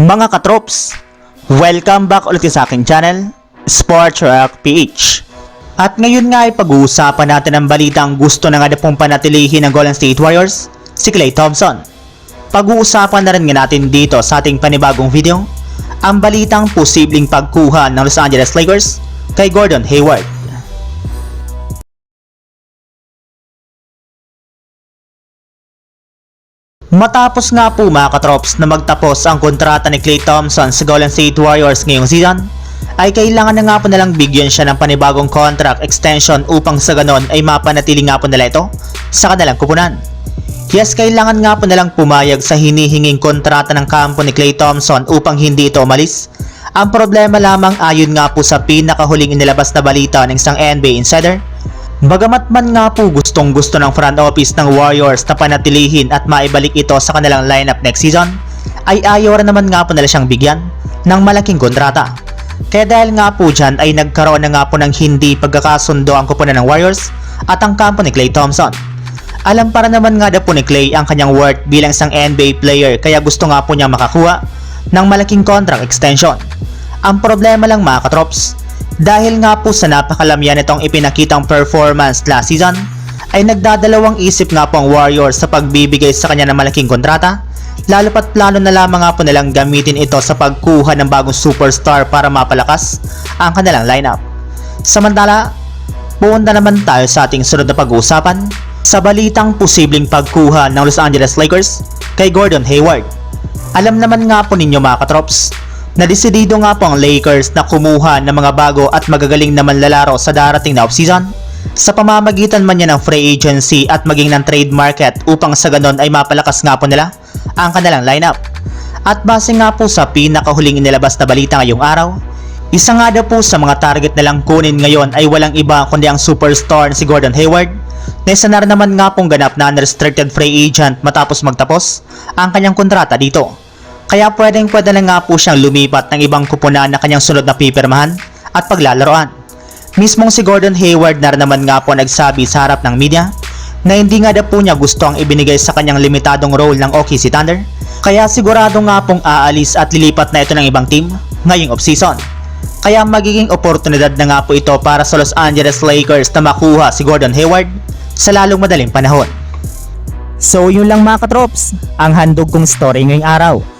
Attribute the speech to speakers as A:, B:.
A: Mga katrops, welcome back ulit sa aking channel, Sports Rock PH. At ngayon nga ay pag-uusapan natin ang balitang gusto na nga na pong panatilihin ng Golden State Warriors, si Klay Thompson. Pag-uusapan na rin nga natin dito sa ating panibagong video, ang balitang posibleng pagkuha ng Los Angeles Lakers kay Gordon Hayward. Matapos nga po mga katrops na magtapos ang kontrata ni Klay Thompson sa Golden State Warriors ngayong season, ay kailangan na nga po nalang bigyan siya ng panibagong contract extension upang sa ganon ay mapanatili nga po nila ito sa kanilang kupunan. Yes, kailangan nga po nalang pumayag sa hinihinging kontrata ng kampo ni Klay Thompson upang hindi ito umalis. Ang problema lamang ayon nga po sa pinakahuling inilabas na balita ng isang NBA insider, Bagamat man nga po gustong gusto ng front office ng Warriors na panatilihin at maibalik ito sa kanilang lineup next season, ay ayaw rin naman nga po nila siyang bigyan ng malaking kontrata. Kaya dahil nga po dyan ay nagkaroon na nga po ng hindi pagkakasundo ang kupunan ng Warriors at ang kampo ni Klay Thompson. Alam para naman nga na po ni Klay ang kanyang worth bilang isang NBA player kaya gusto nga po niya makakuha ng malaking contract extension. Ang problema lang mga katrops, dahil nga po sa napakalamyan nitong ipinakitang performance last season, ay nagdadalawang isip nga po ang Warriors sa pagbibigay sa kanya ng malaking kontrata, lalo pat plano na lamang nga po nilang gamitin ito sa pagkuha ng bagong superstar para mapalakas ang kanilang lineup. Samantala, pumunta naman tayo sa ating sunod na pag-uusapan sa balitang posibleng pagkuha ng Los Angeles Lakers kay Gordon Hayward. Alam naman nga po ninyo mga katrops, na desidido nga po ang Lakers na kumuha ng mga bago at magagaling na manlalaro sa darating na offseason sa pamamagitan man niya ng free agency at maging ng trade market upang sa ganon ay mapalakas nga po nila ang kanilang lineup. At base nga po sa pinakahuling inilabas na balita ngayong araw, isa nga daw po sa mga target nilang kunin ngayon ay walang iba kundi ang superstar na si Gordon Hayward na isa na naman nga pong ganap na unrestricted free agent matapos magtapos ang kanyang kontrata dito. Kaya pwedeng pwede na nga po siyang lumipat ng ibang kupunan na kanyang sunod na pipirmahan at paglalaroan. Mismong si Gordon Hayward na naman nga po nagsabi sa harap ng media na hindi nga daw po niya gusto ang ibinigay sa kanyang limitadong role ng OKC Thunder kaya sigurado nga pong aalis at lilipat na ito ng ibang team ngayong offseason. Kaya magiging oportunidad na nga po ito para sa Los Angeles Lakers na makuha si Gordon Hayward sa lalong madaling panahon.
B: So yun lang mga katrops, ang handog kong story ngayong araw.